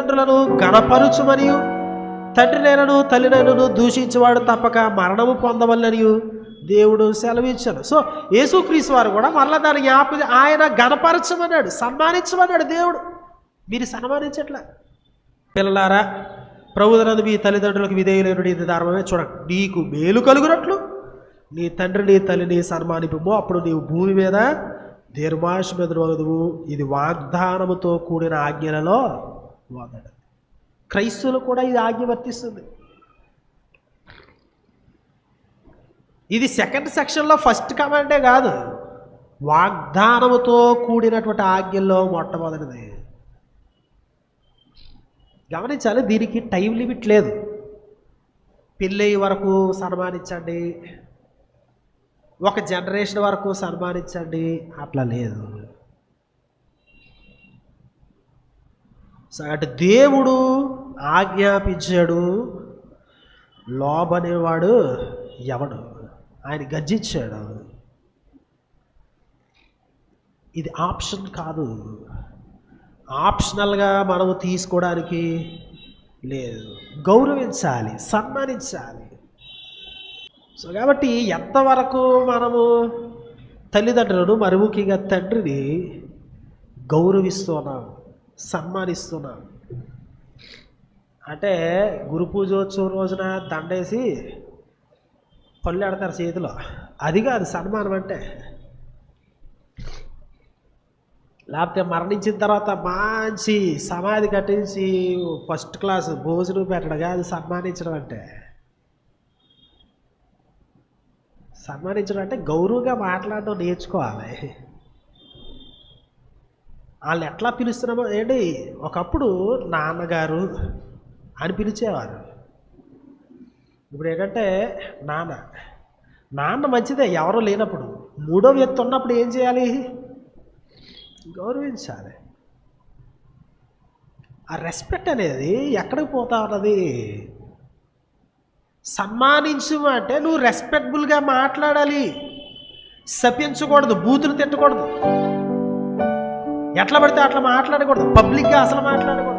తల్లిదండ్రులను గణపరుచు మరియు తండ్రినైనను తల్లినైనను దూషించేవాడు తప్పక మరణము పొందవలననియు దేవుడు సెలవిచ్చాడు. సో యేసుక్రీస్తు వారు కూడా మరలా దాని జ్ఞాప ఆయన గణపరచమన్నాడు సన్మానించమన్నాడు దేవుడు. మీరు సన్మానించట్లే? పిల్లలారా ప్రభుదనందు మీ తల్లిదండ్రులకు విధేయులైన ఇది ధర్మమే చూడండి. నీకు మేలు కలుగునట్లు నీ తండ్రిని తల్లిని సన్మానిపము. అప్పుడు నీవు భూమి మీద దీర్మాష మీద ఇది వాగ్దానముతో కూడిన ఆజ్ఞలలో మొదటి క్రైస్తవులు కూడా ఇది ఆజ్ఞ వర్తిస్తుంది. ఇది సెకండ్ సెక్షన్లో ఫస్ట్ కమాండే కాదు. వాగ్దానముతో కూడినటువంటి ఆజ్ఞల్లో మొట్టమొదటిది. గమనించాలి దీనికి టైం లిమిట్ లేదు. పెళ్ళి వరకు సన్మానించండి. ఒక జనరేషన్ వరకు సన్మానించండి. అట్లా లేదు. అటు దేవుడు ఆజ్ఞాపించాడు. లోబనేవాడు ఎవడు? ఆయన గర్జించాడు. ఇది ఆప్షన్ కాదు. ఆప్షనల్గా మనము తీసుకోవడానికి లేదు. గౌరవించాలి సన్మానించాలి. సో కాబట్టి ఎంతవరకు మనము తల్లిదండ్రులను మరి ముఖ్యంగా తండ్రిని గౌరవిస్తున్నాము? సన్మానిస్తున్నాను. అంటే గురు పూజోత్సవం రోజున దండేసి పళ్ళు ఆడతారు చేతిలో. అది కాదు సన్మానం అంటే. లేకపోతే మరణించిన తర్వాత మంచి సమాధి కట్టించి ఫస్ట్ క్లాస్ భోజనం పెట్టడం కాదు సన్మానించడం అంటే. సన్మానించడం అంటే గౌరవంగా మాట్లాడడం నేర్చుకోవాలి. వాళ్ళు ఎట్లా పిలుస్తున్నామో ఏంటి? ఒకప్పుడు నాన్నగారు అని పిలిచేవారు. ఇప్పుడు ఏంటంటే నాన్న నాన్న మంచిదే ఎవరు లేనప్పుడు. మూడో వ్యక్తి ఉన్నప్పుడు ఏం చేయాలి? గౌరవించాలి. ఆ రెస్పెక్ట్ అనేది ఎక్కడికి పోతా ఉన్నది? సన్మానించు అంటే నువ్వు రెస్పెక్ట్ఫుల్గా మాట్లాడాలి. శపించకూడదు బూతులు తిట్టకూడదు. ఎట్లా పడితే అట్లా మాట్లాడకూడదు. పబ్లిక్గా అసలు మాట్లాడకూడదు.